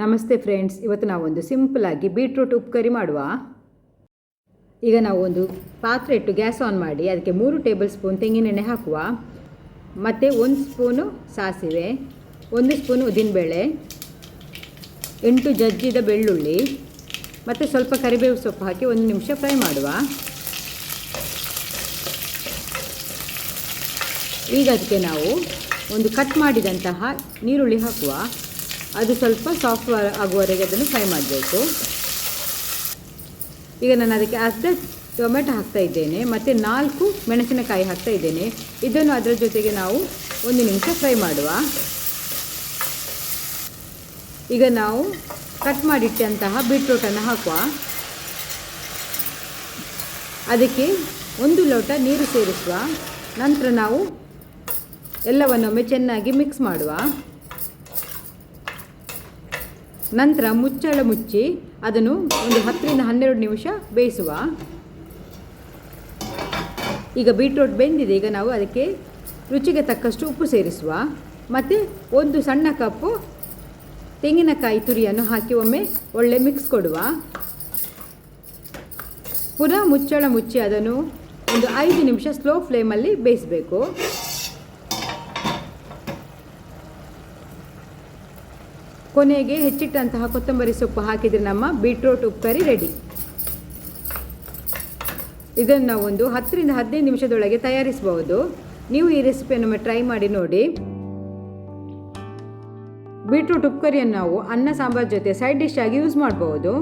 ನಮಸ್ತೆ ಫ್ರೆಂಡ್ಸ್, ಇವತ್ತು ನಾವೊಂದು ಸಿಂಪಲಾಗಿ ಬೀಟ್ರೂಟ್ ಉಪ್ಪು ಕರಿ ಮಾಡುವ. ಈಗ ನಾವು ಒಂದು ಪಾತ್ರೆ ಇಟ್ಟು ಗ್ಯಾಸ್ ಆನ್ ಮಾಡಿ, ಅದಕ್ಕೆ ಮೂರು ಟೇಬಲ್ ಸ್ಪೂನ್ ತೆಂಗಿನೆಣ್ಣೆ ಹಾಕುವ. ಮತ್ತು ಒಂದು ಸ್ಪೂನು ಸಾಸಿವೆ, ಒಂದು ಸ್ಪೂನು ಉದ್ದಿನಬೇಳೆ, ಎಂಟು ಜಜ್ಜಿದ ಬೆಳ್ಳುಳ್ಳಿ, ಮತ್ತು ಸ್ವಲ್ಪ ಕರಿಬೇವು ಸೊಪ್ಪು ಹಾಕಿ ಒಂದು ನಿಮಿಷ ಫ್ರೈ ಮಾಡುವ. ಈಗ ಅದಕ್ಕೆ ನಾವು ಒಂದು ಕಟ್ ಮಾಡಿದಂತಹ ನೀರುಳ್ಳಿ ಹಾಕುವ. ಅದು ಸ್ವಲ್ಪ ಸಾಫ್ಟ್ ಆಗುವವರೆಗೆ ಅದನ್ನು ಫ್ರೈ ಮಾಡಬೇಕು. ಈಗ ನಾನು ಅದಕ್ಕೆ ಅರ್ಧ ಟೊಮೆಟೊ ಹಾಕ್ತಾ ಇದ್ದೇನೆ, ಮತ್ತು ನಾಲ್ಕು ಮೆಣಸಿನಕಾಯಿ ಹಾಕ್ತಾ ಇದ್ದೇನೆ. ಇದನ್ನು ಅದರ ಜೊತೆಗೆ ನಾವು ಒಂದು ನಿಮಿಷ ಫ್ರೈ ಮಾಡುವ. ಈಗ ನಾವು ಕಟ್ ಮಾಡಿಟ್ಟಂತಹ ಬೀಟ್ರೂಟನ್ನು ಹಾಕುವ. ಅದಕ್ಕೆ ಒಂದು ಲೋಟ ನೀರು ಸೇರಿಸುವ. ನಂತರ ನಾವು ಎಲ್ಲವನ್ನೊಮ್ಮೆ ಚೆನ್ನಾಗಿ ಮಿಕ್ಸ್ ಮಾಡುವ. ನಂತರ ಮುಚ್ಚಳ ಮುಚ್ಚಿ ಅದನ್ನು ಒಂದು ಹತ್ತರಿಂದ ಹನ್ನೆರಡು ನಿಮಿಷ ಬೇಯಿಸುವ. ಈಗ ಬೀಟ್ರೂಟ್ ಬೆಂದಿದೆ, ಈಗ ನಾವು ಅದಕ್ಕೆ ರುಚಿಗೆ ತಕ್ಕಷ್ಟು ಉಪ್ಪು ಸೇರಿಸುವ. ಮತ್ತು ಒಂದು ಸಣ್ಣ ಕಪ್ಪು ತೆಂಗಿನಕಾಯಿ ತುರಿಯನ್ನು ಹಾಕಿ ಒಮ್ಮೆ ಒಳ್ಳೆ ಮಿಕ್ಸ್ ಕೊಡುವ. ಪುನಃ ಮುಚ್ಚಳ ಮುಚ್ಚಿ ಅದನ್ನು ಒಂದು ಐದು ನಿಮಿಷ ಸ್ಲೋ ಫ್ಲೇಮಲ್ಲಿ ಬೇಯಿಸಬೇಕು. ಕೊನೆಗೆ ಹೆಚ್ಚಿಟ್ಟಂತಹ ಕೊತ್ತಂಬರಿ ಸೊಪ್ಪು ಹಾಕಿದರೆ ನಮ್ಮ ಬೀಟ್ರೋಟ್ ಉಪ್ಪರಿ ರೆಡಿ ಇದನ್ನು ಒಂದು ಹತ್ತರಿಂದ ಹದಿನೈದು ನಿಮಿಷದೊಳಗೆ ತಯಾರಿಸಬಹುದು. ನೀವು ಈ ರೆಸಿಪಿಯನ್ನು ಟ್ರೈ ಮಾಡಿ ನೋಡಿ. ಬೀಟ್ರೂಟ್ ಉಪ್ಕರಿಯನ್ನು ನಾವು ಅನ್ನ, ಸಾಂಬಾರ್ ಜೊತೆ ಸೈಡ್ ಡಿಶ್ ಆಗಿ ಯೂಸ್ ಮಾಡಬಹುದು.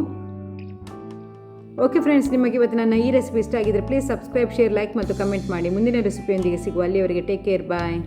ಓಕೆ ಫ್ರೆಂಡ್ಸ್ ನಿಮಗೆ ಇವತ್ತು ನನ್ನ ಈ ರೆಸಿಪಿ ಇಷ್ಟ ಆಗಿದ್ರೆ ಪ್ಲೀಸ್ ಸಬ್ಸ್ಕ್ರೈಬ್ ಶೇರ್ ಲೈಕ್ ಮತ್ತು ಕಮೆಂಟ್ ಮಾಡಿ. ಮುಂದಿನ ರೆಸಿಪಿಯೊಂದಿಗೆ ಸಿಗುವ ಅಲ್ಲಿಯವರೆಗೆ ಟೇಕ್ ಕೇರ್ ಬಾಯ್